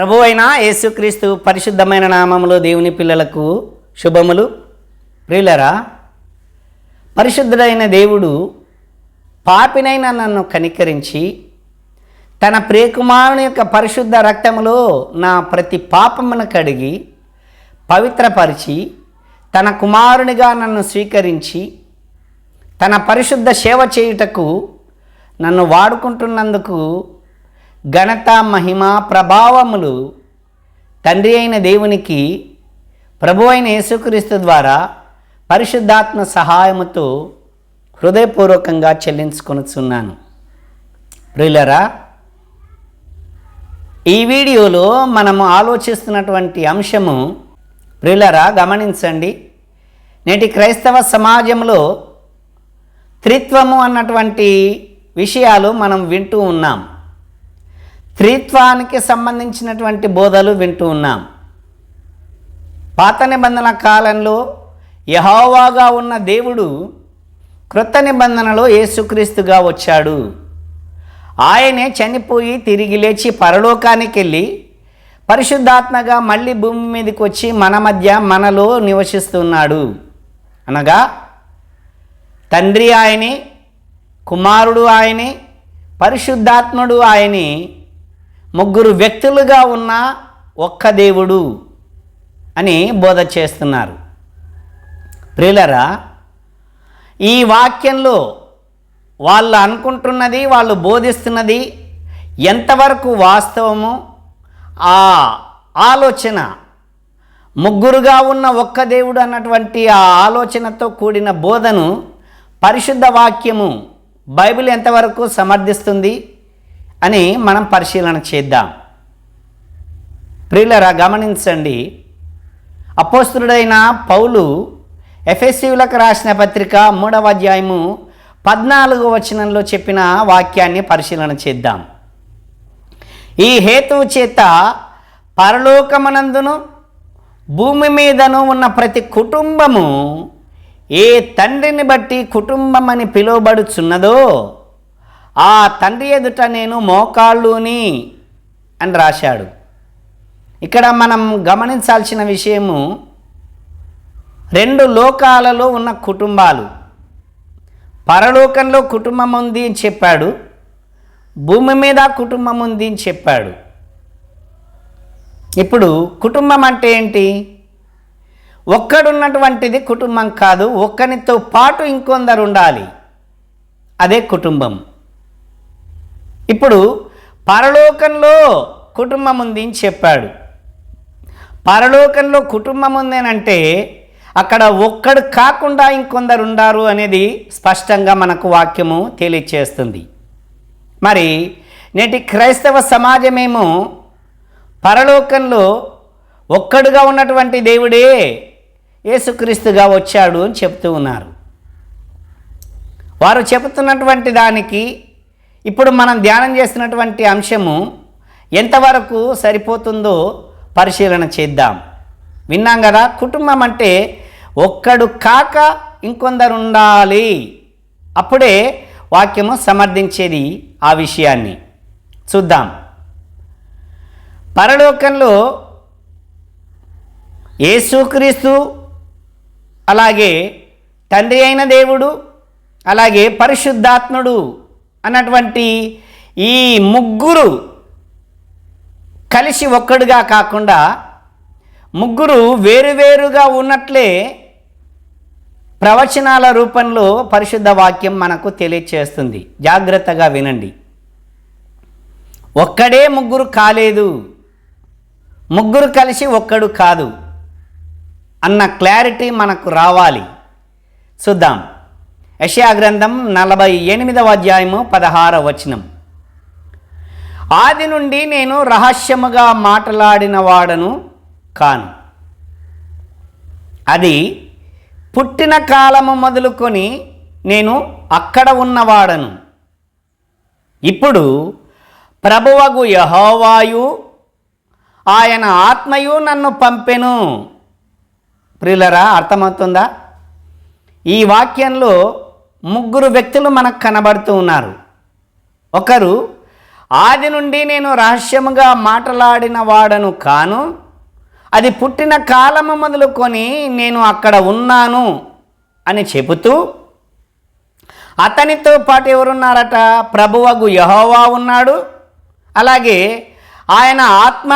ప్రభు అయిన యేసుక్రీస్తు పరిశుద్ధమైన నామములో దేవుని పిల్లలకు శుభములు. ప్రియులరా పరిశుద్ధుడైన దేవుడు పాపినైన నన్ను కనికరించి తన ప్రియకుమారుని యొక్క పరిశుద్ధ రక్తములో నా ప్రతి పాపమును కడిగి పవిత్రపరిచి తన కుమారునిగా నన్ను స్వీకరించి తన పరిశుద్ధ సేవ చేయుటకు నన్ను వాడుకుంటున్నందుకు ఘనత మహిమ ప్రభావములు తండ్రి అయిన దేవునికి ప్రభు అయిన యేసుక్రీస్తు ద్వారా పరిశుద్ధాత్మ సహాయముతో హృదయపూర్వకంగా చెల్లించుకొనుచున్నాను. ప్రియులరా ఈ వీడియోలో మనము ఆలోచిస్తున్నటువంటి అంశము ప్రియులరా గమనించండి. నేటి క్రైస్తవ సమాజంలో త్రిత్వము అన్నటువంటి విషయాలు మనం వింటూ ఉన్నాం. త్రిత్వానికి సంబంధించినటువంటి బోధలు వింటూ ఉన్నాం. పాత నిబంధన కాలంలో యహోవాగా ఉన్న దేవుడు క్రొత్త నిబంధనలో యేసుక్రీస్తుగా వచ్చాడు. ఆయనే చనిపోయి తిరిగి లేచి పరలోకానికి వెళ్ళి పరిశుద్ధాత్మగా మళ్ళీ భూమి మీదకి వచ్చి మన మధ్య మనలో నివసిస్తున్నాడు. అనగా తండ్రి ఆయనే కుమారుడు ఆయనే పరిశుద్ధాత్ముడు ఆయనే ముగ్గురు వ్యక్తులుగా ఉన్న ఒక్క దేవుడు అని బోధ చేస్తున్నారు. ప్రియులరా ఈ వాక్యంలో వాళ్ళు అనుకుంటున్నది వాళ్ళు బోధిస్తున్నది ఎంతవరకు వాస్తవము? ఆ ఆలోచన ముగ్గురుగా ఉన్న ఒక్క దేవుడు అన్నటువంటి ఆ ఆలోచనతో కూడిన బోధను పరిశుద్ధ వాక్యము బైబిల్ ఎంతవరకు సమర్థిస్తుంది? అని మనం పరిశీలన చేద్దాం. ప్రియులరా గమనించండి. అపోస్తుడైన పౌలు ఎఫ్ఎస్సీలకు రాసిన పత్రిక మూడవ అధ్యాయము పద్నాలుగు వచనంలో చెప్పిన వాక్యాన్ని పరిశీలన చేద్దాం. ఈ హేతువు చేత పరలోకమనందును భూమి మీదను ఉన్న ప్రతి కుటుంబము ఏ తండ్రిని బట్టి కుటుంబం అని పిలువబడుచున్నదో ఆ తండ్రి ఎదుట నేను మోకాళ్ళుని అని రాశాడు. ఇక్కడ మనం గమనించాల్సిన విషయము రెండు లోకాలలో ఉన్న కుటుంబాలు. పరలోకంలో కుటుంబం ఉంది అని చెప్పాడు. భూమి మీద కుటుంబం ఉంది అని చెప్పాడు. ఇప్పుడు కుటుంబం అంటే ఏంటి? ఒక్కడున్నటువంటిది కుటుంబం కాదు ఒక్కనితో పాటు ఇంకొందరు ఉండాలి. అదే కుటుంబం. ఇప్పుడు పరలోకంలో కుటుంబం ఉంది అని చెప్పాడు. పరలోకంలో కుటుంబం ఉంది అని అంటే అక్కడ ఒక్కడు కాకుండా ఇంకొందరు ఉండారు అనేది స్పష్టంగా మనకు వాక్యము తెలియచేస్తుంది. మరి నేటి క్రైస్తవ సమాజమేమో పరలోకంలో ఒక్కడుగా ఉన్నటువంటి దేవుడే యేసుక్రీస్తుగా వచ్చాడు అని చెప్తూ ఉన్నారు. వారు చెబుతున్నటువంటి దానికి ఇప్పుడు మనం ధ్యానం చేస్తున్నటువంటి అంశము ఎంతవరకు సరిపోతుందో పరిశీలన చేద్దాం. విన్నాం కదా? కుటుంబం అంటే ఒక్కడు కాక ఇంకొందరు ఉండాలి అప్పుడే వాక్యము సమర్థించేది ఆ విషయాన్ని. చూద్దాం. పరలోకంలో యేసుక్రీస్తు అలాగే తండ్రి అయిన దేవుడు అలాగే పరిశుద్ధాత్ముడు అన్నటువంటి ఈ ముగ్గురు కలిసి ఒక్కడుగా కాకుండా ముగ్గురు వేరువేరుగా ఉన్నట్లే ప్రవచనాల రూపంలో పరిశుద్ధ వాక్యం మనకు తెలియచేస్తుంది. జాగ్రత్తగా వినండి. ఒక్కడే ముగ్గురు కాలేదు. ముగ్గురు కలిసి ఒక్కడు కాదు. అన్న క్లారిటీ మనకు రావాలి. చూద్దాం. యశా గ్రంథం నలభై ఎనిమిదవ అధ్యాయము పదహార వచనం. ఆది నుండి నేను రహస్యముగా మాట్లాడిన వాడను కాను. అది పుట్టిన కాలము మొదలుకొని నేను అక్కడ ఉన్నవాడను. ఇప్పుడు ప్రభువగు యహోవాయు ఆయన ఆత్మయు నన్ను పంపెను. ప్రియులరా అర్థమవుతుందా? ఈ వాక్యంలో ముగ్గురు వ్యక్తులు మనకు కనబడుతూ ఉన్నారు. ఒకరు ఆది నుండి నేను రహస్యముగా మాట్లాడిన వాడను కాను అది పుట్టిన కాలము మొదలుకొని నేను అక్కడ ఉన్నాను అని చెబుతూ అతనితో పాటు ఎవరున్నారట? ప్రభువగు యహోవా ఉన్నాడు. అలాగే ఆయన ఆత్మ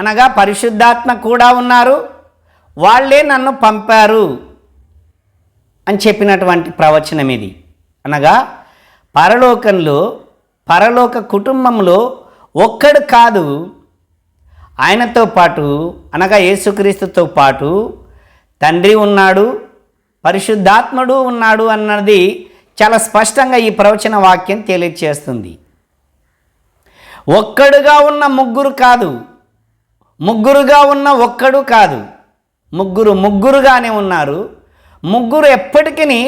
అనగా పరిశుద్ధాత్మ కూడా ఉన్నారు. వాళ్ళే నన్ను పంపారు. అని చెప్పినటువంటి ప్రవచనం ఇది. అనగా పరలోకంలో పరలోక కుటుంబంలో ఒక్కడు కాదు ఆయనతో పాటు అనగా యేసుక్రీస్తుతో పాటు తండ్రి ఉన్నాడు పరిశుద్ధాత్ముడు ఉన్నాడు అన్నది చాలా స్పష్టంగా ఈ ప్రవచన వాక్యం తెలియచేస్తుంది. ఒక్కడుగా ఉన్న ముగ్గురు కాదు ముగ్గురుగా ఉన్న ఒక్కడు కాదు ముగ్గురు ముగ్గురుగానే ఉన్నారు ముగ్గురు ఎప్పటికీ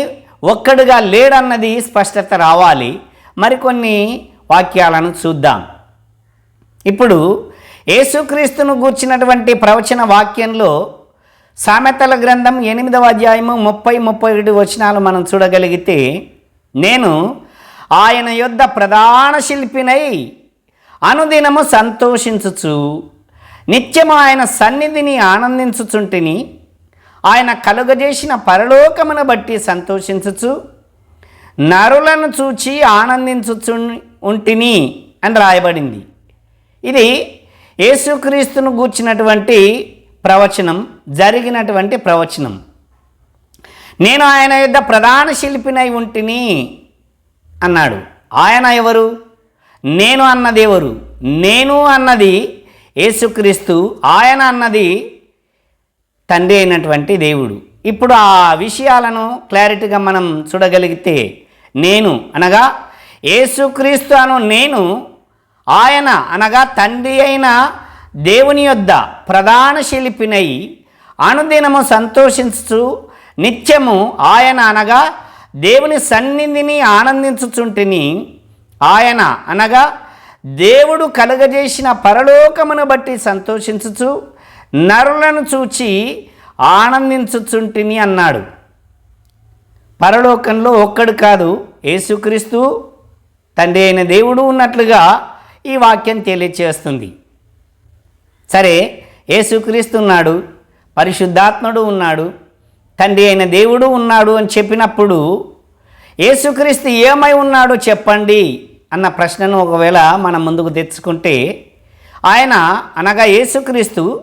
ఒక్కడుగా లేడన్నది స్పష్టత రావాలి. మరికొన్ని వాక్యాలను చూద్దాం. ఇప్పుడు యేసుక్రీస్తును గూర్చినటువంటి ప్రవచన వాక్యంలో సామెతల గ్రంథం ఎనిమిదవ అధ్యాయము ముప్పై ముప్పై ఏడు వచనాలు మనం చూడగలిగితే నేను ఆయన యొద్ద ప్రధాన శిల్పినై అనుదినము సంతోషించుచు నిత్యము ఆయన సన్నిధిని ఆనందించుచుంటిని ఆయన కలుగజేసిన పరలోకమును బట్టి సంతోషించచ్చు నరులను చూచి ఆనందించచ్చు ఉంటిని అని రాయబడింది. ఇది యేసుక్రీస్తును గూర్చినటువంటి ప్రవచనం జరిగినటువంటి ప్రవచనం. నేను ఆయన యొద్ద ప్రధాన శిల్పినై ఉంటిని అన్నాడు. ఆయన ఎవరు? నేను అన్నది ఎవరు? నేను అన్నది యేసుక్రీస్తు. ఆయన అన్నది తండ్రి అయినటువంటి దేవుడు. ఇప్పుడు ఆ విషయాలను క్లారిటీగా మనం చూడగలిగితే నేను అనగా యేసుక్రీస్తు అను నేను ఆయన అనగా తండ్రి అయిన దేవుని యొద్ద ప్రధాన శిల్పినై అనుదినము సంతోషించు నిత్యము ఆయన అనగా దేవుని సన్నిధిని ఆనందించుచుంటిని ఆయన అనగా దేవుడు కలుగజేసిన పరలోకమును బట్టి సంతోషించుచు నరులను చూచి ఆనందించుచుంటిని అన్నాడు. పరలోకంలో ఒక్కడు కాదు యేసుక్రీస్తు తండ్రి అయిన దేవుడు ఉన్నట్లుగా ఈ వాక్యం తెలియచేస్తుంది. సరే యేసుక్రీస్తు ఉన్నాడు పరిశుద్ధాత్ముడు ఉన్నాడు తండ్రి అయిన దేవుడు ఉన్నాడు అని చెప్పినప్పుడు యేసుక్రీస్తు ఏమై ఉన్నాడో చెప్పండి అన్న ప్రశ్నను ఒకవేళ మనం ముందుకు తెచ్చుకుంటే ఆయన అనగా యేసుక్రీస్తు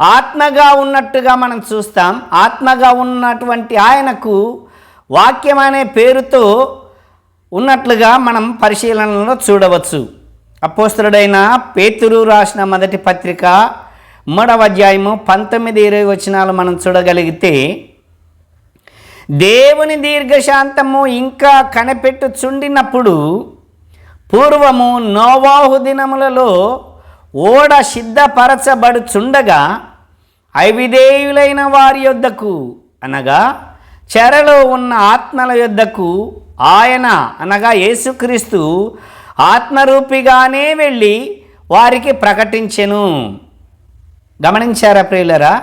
ఆత్మగా ఉన్నట్టుగా మనం చూస్తాం. ఆత్మగా ఉన్నటువంటి ఆయనకు వాక్యం అనే పేరుతో ఉన్నట్లుగా మనం పరిశీలనలో చూడవచ్చు. అపోస్తుడైన పేతురు రాసిన మొదటి పత్రిక మూడవ అధ్యాయము పంతొమ్మిది ఇరవై వచనాలు మనం చూడగలిగితే దేవుని దీర్ఘశాంతము ఇంకా కనిపెట్టు చుండినప్పుడు పూర్వము నోవాహు దినములలో ఓడ సిద్ధపరచబడుచుండగా అవిధేయులైన వారి యొద్దకు అనగా చెరలో ఉన్న ఆత్మల యొద్దకు ఆయన అనగా యేసుక్రీస్తు ఆత్మరూపిగానే వెళ్ళి వారికి ప్రకటించెను. గమనించారా ప్రియులరా?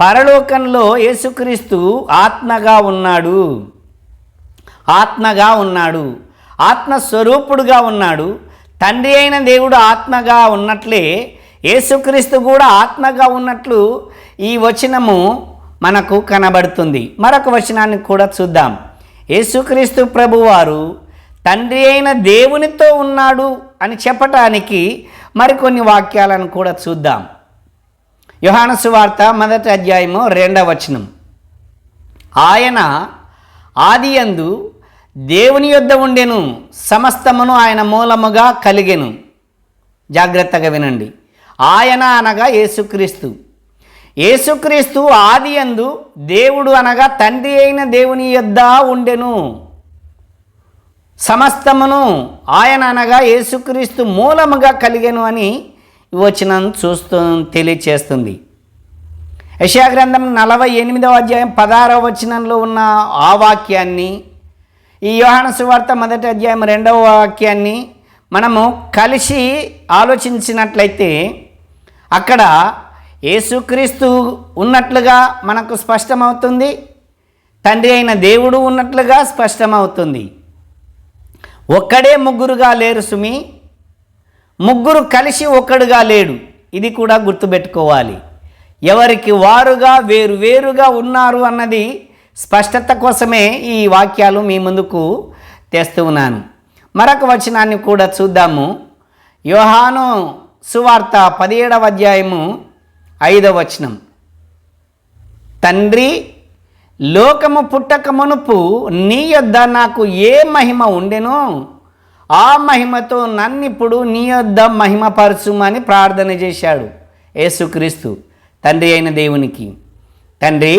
పరలోకంలో యేసుక్రీస్తు ఆత్మగా ఉన్నాడు. ఆత్మగా ఉన్నాడు. ఆత్మస్వరూపుడుగా ఉన్నాడు. తండ్రి అయిన దేవుడు ఆత్మగా ఉన్నట్లే యేసుక్రీస్తు కూడా ఆత్మగా ఉన్నట్లు ఈ వచనము మనకు కనబడుతుంది. మరొక వచనాన్ని కూడా చూద్దాం. యేసుక్రీస్తు ప్రభువారు తండ్రి అయిన దేవునితో ఉన్నాడు అని చెప్పటానికి మరికొన్ని వాక్యాలను కూడా చూద్దాం. యోహాను సువార్త మొదటి అధ్యాయము రెండవ వచనం. ఆయన ఆదియందు దేవుని యొద్ద ఉండెను సమస్తమును ఆయన మూలముగా కలిగెను. జాగ్రత్తగా వినండి. ఆయన అనగా యేసుక్రీస్తు. యేసుక్రీస్తు ఆదియందు దేవుడు అనగా తండ్రి అయిన దేవుని యొద్ద ఉండెను. సమస్తమును ఆయన అనగా యేసుక్రీస్తు మూలముగా కలిగెను అని ఈ వచనం చూస్తూ తెలియచేస్తుంది. యశాగ్రంథం నలభై ఎనిమిదవ అధ్యాయం పదహారవ వచనంలో ఉన్న ఆ వాక్యాన్ని ఈ యోహాను సువార్త మొదటి అధ్యాయం రెండవ వాక్యాన్ని మనము కలిసి ఆలోచించినట్లయితే అక్కడ యేసుక్రీస్తు ఉన్నట్లుగా మనకు స్పష్టమవుతుంది తండ్రి అయిన దేవుడు ఉన్నట్లుగా స్పష్టమవుతుంది. ఒక్కడే ముగ్గురుగా లేరు సుమి ముగ్గురు కలిసి ఒక్కడుగా లేడు. ఇది కూడా గుర్తుపెట్టుకోవాలి. ఎవరికి వారుగా వేరు వేరుగా ఉన్నారు అన్నది స్పష్టత కోసమే ఈ వాక్యాలు మీ ముందుకు తెస్తూ ఉన్నాను. మరొక వచనాన్ని కూడా చూద్దాము. యోహాను సువార్త పదిహేడవ అధ్యాయము ఐదవ వచనం. తండ్రి లోకము పుట్టక మునుపు నీ యొద్ద నాకు ఏ మహిమ ఉండెనో ఆ మహిమతో నన్నిప్పుడు నీ యొద్ద మహిమపరచుమని ప్రార్థన చేశాడు యేసుక్రీస్తు తండ్రి అయిన దేవునికి. తండ్రి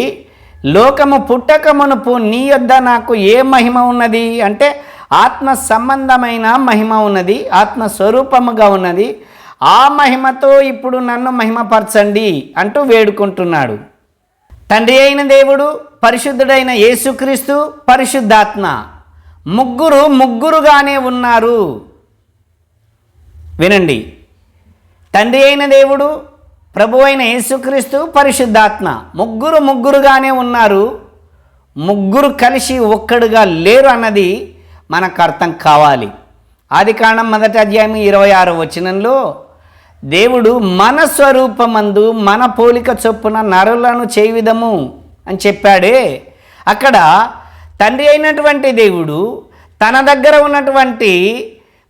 లోకము పుట్టకమునుపు నీ యొద్ద నాకు ఏ మహిమ ఉన్నది? అంటే ఆత్మ సంబంధమైన మహిమ ఉన్నది ఆత్మ స్వరూపముగా ఉన్నది. ఆ మహిమతో ఇప్పుడు నన్ను మహిమపరచండి అంటూ వేడుకుంటున్నాడు. తండ్రి అయిన దేవుడు పరిశుద్ధుడైన యేసుక్రీస్తు పరిశుద్ధాత్మ. ముగ్గురు ముగ్గురుగానే ఉన్నారు. వినండి. తండ్రి అయిన దేవుడు ప్రభు అయిన యేసుక్రీస్తు పరిశుద్ధాత్మ. ముగ్గురు ముగ్గురుగానే ఉన్నారు. ముగ్గురు కలిసి ఒక్కడుగా లేరు అన్నది మనకు అర్థం కావాలి. ఆది కాండం మొదటి అధ్యాయం ఇరవై ఆరు వచనంలో దేవుడు మన స్వరూపమందు మన పోలిక చొప్పున నరులను చేయవిధము అని చెప్పాడే. అక్కడ తండ్రి అయినటువంటి దేవుడు తన దగ్గర ఉన్నటువంటి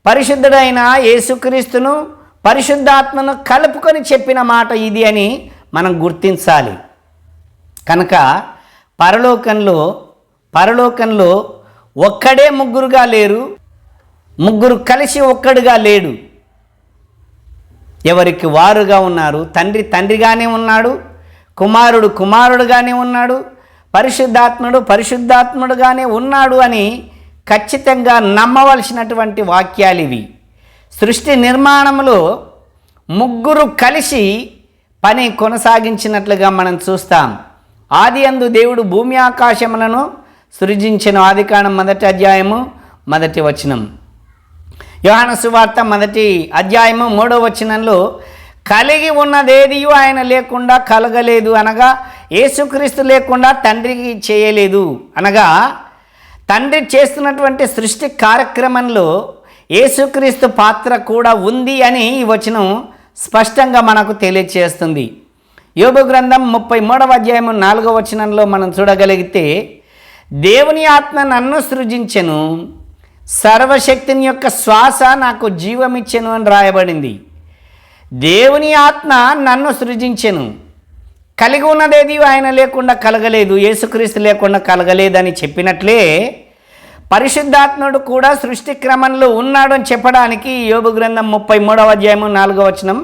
పరిశుద్ధుడైన యేసుక్రీస్తును పరిశుద్ధాత్మను కలుపుకొని చెప్పిన మాట ఇది అని మనం గుర్తించాలి. కనుక పరలోకంలో పరలోకంలో ఒక్కడే ముగ్గురుగా లేరు ముగ్గురు కలిసి ఒక్కడుగా లేడు. ఎవరికి వారుగా ఉన్నారు? తండ్రి తండ్రిగానే ఉన్నాడు కుమారుడు కుమారుడుగానే ఉన్నాడు పరిశుద్ధాత్ముడు పరిశుద్ధాత్ముడుగానే ఉన్నాడు అని ఖచ్చితంగా నమ్మవలసినటువంటి వాక్యాలు ఇవి. సృష్టి నిర్మాణంలో ముగ్గురు కలిసి పని కొనసాగించినట్లుగా మనం చూస్తాం. ఆది అందు దేవుడు భూమి ఆకాశములను సృజించిన. ఆదికాండం మొదటి అధ్యాయము మొదటి వచనం. యోహాన సువార్త మొదటి అధ్యాయము మూడో వచనంలో కలిగి ఉన్నదేదియు ఆయన లేకుండా కలగలేదు అనగా యేసుక్రీస్తు లేకుండా తండ్రికి చేయలేదు. అనగా తండ్రి చేస్తున్నటువంటి సృష్టి కార్యక్రమంలో యేసుక్రీస్తు పాత్ర కూడా ఉంది అని ఈ వచనం స్పష్టంగా మనకు తెలియచేస్తుంది. యోగు గ్రంథం ముప్పై మూడవ అధ్యాయము నాలుగవ వచనంలో మనం చూడగలిగితే దేవుని ఆత్మ నన్ను సృజించెను సర్వశక్తిని యొక్క శ్వాస నాకు జీవమిచ్చెను అని రాయబడింది. దేవుని ఆత్మ నన్ను సృజించెను కలిగి ఉన్నదేది ఆయన లేకుండా కలగలేదు యేసుక్రీస్తు లేకుండా కలగలేదని చెప్పినట్లే పరిశుద్ధాత్ముడు కూడా సృష్టి క్రమంలో ఉన్నాడు అని చెప్పడానికి యోగు గ్రంథం ముప్పై మూడవ అధ్యాయము నాలుగవ వచనం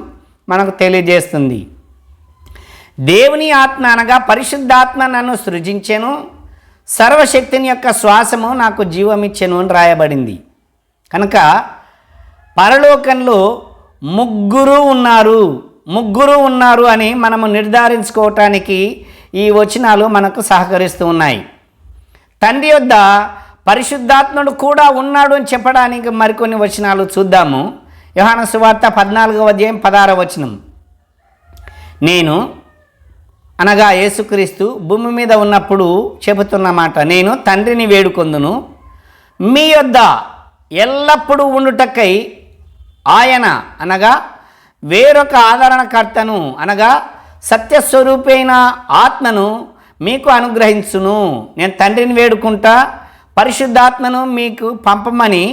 మనకు తెలియజేస్తుంది. దేవుని ఆత్మ అనగా పరిశుద్ధాత్మ నన్ను సృజించెను సర్వశక్తిని యొక్క శ్వాసము నాకు జీవమిచ్చెను అని రాయబడింది. కనుక పరలోకంలో ముగ్గురు ఉన్నారు ముగ్గురు ఉన్నారు అని మనము నిర్ధారించుకోవటానికి ఈ వచనాలు మనకు సహకరిస్తూ ఉన్నాయి. తండ్రి యొద్ద పరిశుద్ధాత్ముడు కూడా ఉన్నాడు అని చెప్పడానికి మరికొన్ని వచనాలు చూద్దాము. యోహాన సువార్త పద్నాలుగవ అధ్యాయం పదార వచనం. నేను అనగా యేసుక్రీస్తు భూమి మీద ఉన్నప్పుడు చెబుతున్న మాట నేను తండ్రిని వేడుకొందును. మీ యొద్ద ఎల్లప్పుడూ ఉండుటకై ఆయన అనగా వేరొక ఆదరణకర్తను అనగా సత్యస్వరూపైన ఆత్మను మీకు అనుగ్రహించును. నేను తండ్రిని వేడుకుంటా పరిశుద్ధాత్మను మీకు పంపమని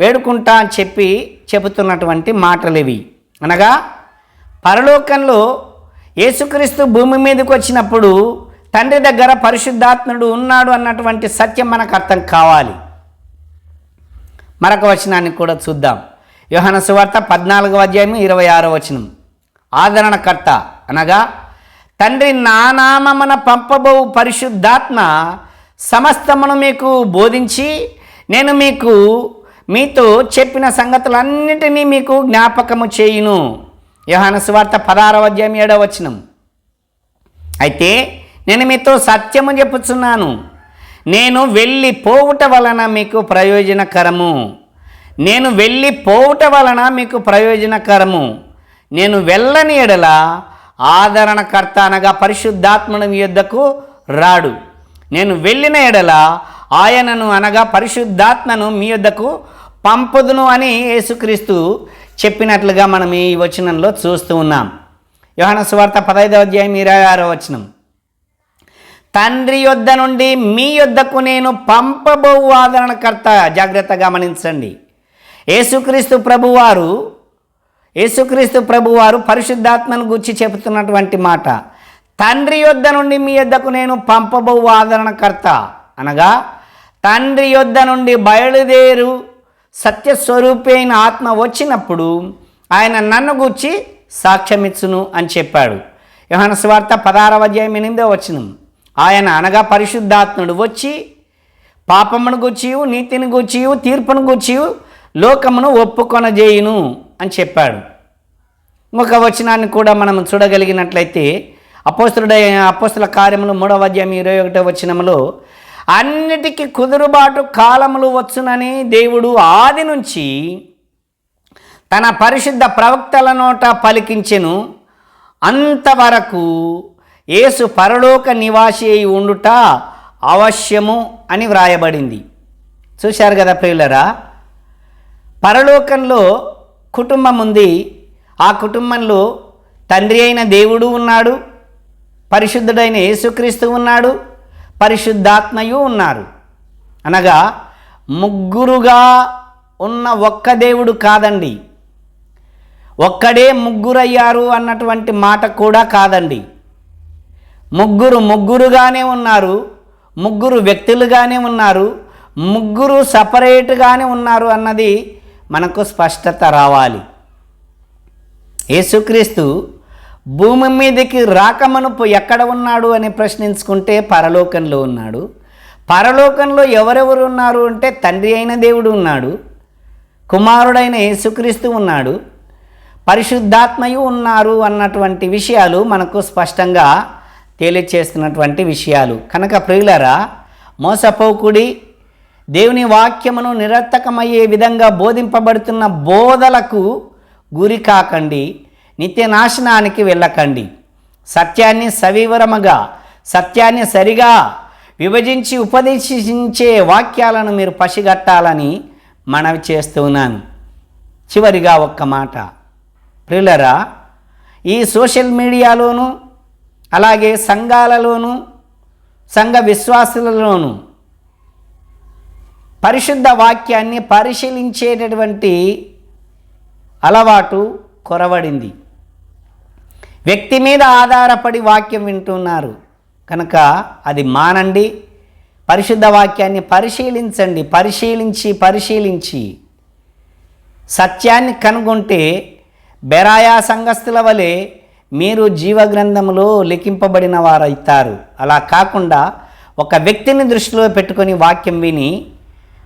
వేడుకుంటా అని చెప్పి చెబుతున్నటువంటి మాటలు ఇవి అనగా పరలోకంలో యేసుక్రీస్తు భూమి మీదకి వచ్చినప్పుడు తండ్రి దగ్గర పరిశుద్ధాత్ముడు ఉన్నాడు అన్నటువంటి సత్యం మనకు అర్థం కావాలి. మరొక వచనాన్ని కూడా చూద్దాం. యోహన సువార్త పద్నాలుగవ అధ్యాయం ఇరవై ఆరో వచనం. ఆదరణకర్త అనగా తండ్రి నా నామమున పంపబో పరిశుద్ధాత్మ సమస్తమును మీకు బోధించి నేను మీకు మీతో చెప్పిన సంగతులన్నిటినీ మీకు జ్ఞాపకము చేయును. యోహాన సువార్త పదారవ అధ్యాయం ఏడవ వచనం. అయితే నేను మీతో సత్యము చెప్పుచున్నాను. నేను వెళ్ళి పోవుట వలన మీకు ప్రయోజనకరము. నేను వెళ్ళి పోవుట వలన మీకు ప్రయోజనకరము. నేను వెళ్ళని ఎడల ఆదరణకర్త అనగా పరిశుద్ధాత్మను మీ యొద్దకు రాడు. నేను వెళ్ళిన ఎడల ఆయనను అనగా పరిశుద్ధాత్మను మీ యొద్దకు పంపుదును అని యేసుక్రీస్తు చెప్పినట్లుగా మనం ఈ వచనంలో చూస్తూ ఉన్నాం. యోహన సువార్త పదహైదవ అధ్యాయం ఇరవై ఆరో వచనం. తండ్రి యొద్ద నుండి మీ యొద్దకు నేను పంపబోవు ఆదరణకర్త జాగ్రత్త గమనించండి. యేసుక్రీస్తు ప్రభువారు యేసుక్రీస్తు ప్రభువారు పరిశుద్ధాత్మను గురించి చెబుతున్నటువంటి మాట. తండ్రి యొద్ద నుండి మీ యొద్దకు నేను పంపబో ఆదరణకర్త అనగా తండ్రి యొద్ద నుండి బయలుదేరు సత్యస్వరూపైన ఆత్మ వచ్చినప్పుడు ఆయన నన్ను గూర్చి సాక్ష్యమిచ్చును అని చెప్పాడు. యోహన స్వార్త పదారవ అధ్యాయం ఎనిమిదో వచనం. ఆయన అనగా పరిశుద్ధాత్ముడు వచ్చి పాపమును గూర్చియు నీతిని గూర్చియు తీర్పును గూర్చియు లోకమును ఒప్పుకొనజేయును అని చెప్పాడు. ఇంకొక వచనాన్ని కూడా మనం చూడగలిగినట్లయితే అపోస్తుడ అపోస్తుల కార్యములు మూడవ అధ్యాయం ఇరవై ఒకటో వచ్చినములో అన్నిటికీ కుదురుబాటు కాలములు వచ్చునని దేవుడు ఆది నుంచి తన పరిశుద్ధ ప్రవక్తల నోట పలికించెను. అంతవరకు యేసు పరలోక నివాసి అయి ఉండుట అవశ్యము అని వ్రాయబడింది. చూశారు కదా ప్రియులరా పరలోకంలో కుటుంబం ఉంది ఆ కుటుంబంలో తండ్రి అయిన దేవుడు ఉన్నాడు. పరిశుద్ధుడైన యేసుక్రీస్తు ఉన్నాడు పరిశుద్ధాత్మయు ఉన్నారు. అనగా ముగ్గురుగా ఉన్న ఒక్క దేవుడు కాదండి. ఒక్కడే ముగ్గురయ్యారు అన్నటువంటి మాట కూడా కాదండి. ముగ్గురు ముగ్గురుగానే ఉన్నారు ముగ్గురు వ్యక్తులుగానే ఉన్నారు ముగ్గురు సపరేట్గానే ఉన్నారు అన్నది మనకు స్పష్టత రావాలి. యేసుక్రీస్తు భూమి మీదకి రాకమనుపు ఎక్కడ ఉన్నాడు అని ప్రశ్నించుకుంటే పరలోకంలో ఉన్నాడు. పరలోకంలో ఎవరెవరు ఉన్నారు అంటే తండ్రి అయిన దేవుడు ఉన్నాడు. కుమారుడైన యేసుక్రీస్తు ఉన్నాడు. పరిశుద్ధాత్మయు ఉన్నారు అన్నటువంటి విషయాలు మనకు స్పష్టంగా తేలిచేస్తున్నటువంటి విషయాలు. కనుక ప్రియులరా మోసపోకుడి దేవుని వాక్యమును నిరర్థకమయ్యే విధంగా బోధింపబడుతున్న బోధలకు గురి కాకండి. నిత్య నాశనానికి వెళ్ళకండి. సత్యాన్ని సవివరముగా సత్యాన్ని సరిగా విభజించి ఉపదేశించే వాక్యాలను మీరు పసిగట్టాలని మనవి చేస్తున్నాను. చివరిగా ఒక్క మాట. ప్రిలరా ఈ సోషల్ మీడియాలోనూ అలాగే సంఘాలలోనూ సంఘ విశ్వాసులలోనూ పరిశుద్ధ వాక్యాన్ని పరిశీలించేటటువంటి అలవాటు కొరవడింది. వ్యక్తి మీద ఆధారపడి వాక్యం వింటున్నారు. కనుక అది మానండి. పరిశుద్ధ వాక్యాన్ని పరిశీలించండి. పరిశీలించి పరిశీలించి. సత్యాన్ని కనుగొంటే బెరాయా సంఘస్థుల వలె మీరు జీవగ్రంథంలో లిఖింపబడిన వారైతారు. అలా కాకుండా ఒక వ్యక్తిని దృష్టిలో పెట్టుకొని వాక్యం విని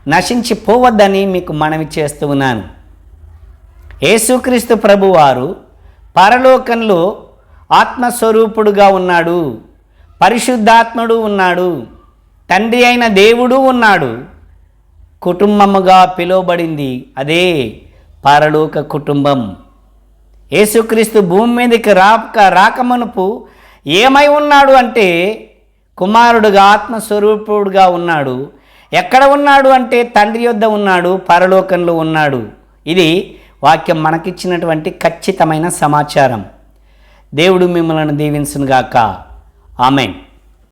నశించిపోవద్దని మీకు మనవి చేస్తూ ఉన్నాను. యేసుక్రీస్తు ప్రభువారు పరలోకంలో ఆత్మస్వరూపుడుగా ఉన్నాడు. పరిశుద్ధాత్ముడు ఉన్నాడు. తండ్రి అయిన దేవుడు ఉన్నాడు. కుటుంబముగా పిలువబడింది అదే పరలోక కుటుంబం. యేసుక్రీస్తు భూమి మీదకి రాక రాకమనుపు ఏమై ఉన్నాడు అంటే కుమారుడుగా ఆత్మస్వరూపుడుగా ఉన్నాడు. ఎక్కడ ఉన్నాడు అంటే తండ్రి యొద్ద ఉన్నాడు పరలోకంలో ఉన్నాడు. ఇది వాక్యం మనకిచ్చినటువంటి ఖచ్చితమైన సమాచారం. దేవుడు మిమ్మల్ని దీవించునుగాక. ఆమెన్.